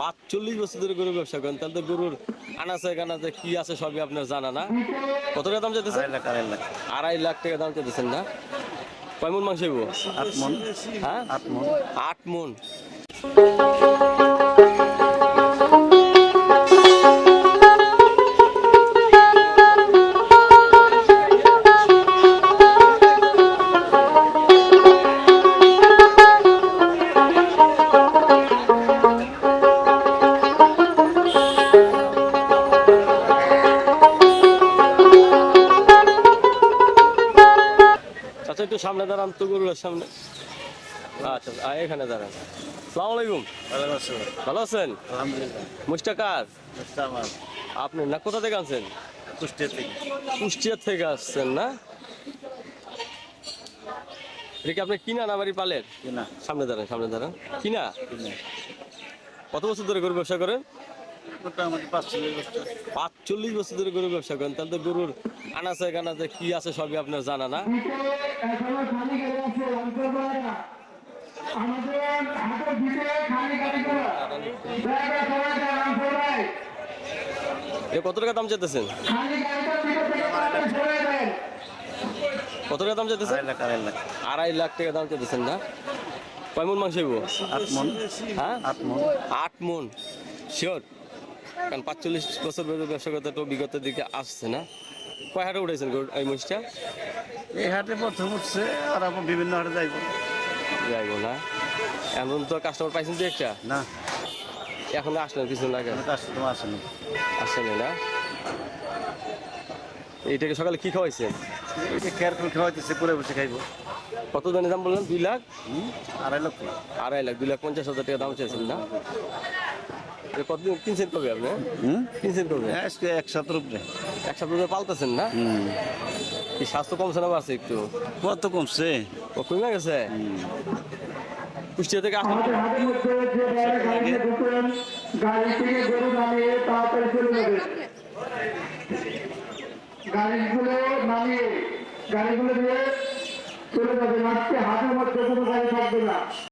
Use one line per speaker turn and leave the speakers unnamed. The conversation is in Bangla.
পাঁচচল্লিশ বছর। ধরে গরু ব্যবসা করেন তাহলে গরুর আনাচে কানাচে কি আছে সবই আপনার জানা না? কত টাকা দাম
লাখ। আড়াই লাখ
টাকা দাম চাইতেছেন না? কয় মন মাংস হইব?
আট মন।
হ্যাঁ?
আট মন।
আট মন। একটু সামনে দাঁড়ান তো গরুর সামনে। আচ্ছা এখানে দাঁড়ান। সালাম আলাইকুম।
ভালো
আছেন?
আমার।
আপনি না কোথা থেকে আনছেন?
কুষ্টিয়া থেকে।
কুষ্টিয়া থেকে আসছেন না? এটা কি আপনি কিনা না বাড়ি পালের?
কিনা।
সামনে দাঁড়ান সামনে দাঁড়ান। কিনা? কত বছর ধরে গরু ব্যবসা করেন? পাঁচচল্লিশ বছর। ধরে গরু ব্যবসা করেন তাহলে তো গরুর আনাচে কানাচে কি আছে সবই আপনার জানা না?
এখনও খালি গাড়ি আছে অন্তর না আমাদের হাতের ভিতরে খালি গাড়ি করা। জায়গা সবাই দাঁড়ান সবাই
এ কত টাকা দাম
দেন
কত টাকা দাম চাইতেছেন?
আড়াই লাখ
টাকা দাম চেতেছেন না? কয় মন মাংস হইব?
আট মন।
হ্যাঁ?
আট মন।
আট মন। শিওর? কারণ পাঁচচল্লিশ বছর ধরে ব্যবসা করতে তো বিগত দিকে আসছে না। কয় হাটে উঠেছেন এই মহিষটা?
এই হাটে প্রথম উঠছে আর আবার বিভিন্ন হাটে যাইব।
যাইব না। এখন তো কাস্টমার পাইছেন তো একটা?
না।
এখন আসলেন কিছু লাগে
কাস্টমার আসেনি।
আসেনি না? এইটাকে সকালে কি খাওয়াইছেন?
এই খেয়ার করে খাওয়াইতেছে পুরে বসে খাইব।
কত দানের দাম বললেন? দুই লাখ?
আড়াই লাখ
আড়াই লাখ দুই লাখ পঞ্চাশ হাজার টাকা দাম চাইছেন না? কতদিন কিনছেন কবে আপনি? কিনছেন কবে
আজকে এক সতের উপরে
এক সপ্তাহ ধরে পালতেছেন না? কি স্বাস্থ্য কমছে না বাড়ছে একটু?
কত কমছে?
ও কমে গেছে? কুষ্টিয়া থেকে আসলেন
আমাদের হাতের মধ্যে যে বাইরে গাড়িতে ঢুকেন গাড়ি থেকে গরু নামিয়ে তাড়াতাড়ি চলে যাবে। গাড়িগুলো নামিয়ে গাড়িগুলো দিয়ে চলে যাবে আজকে হাতের মধ্যে কোনো গাড়ি থাকবে না।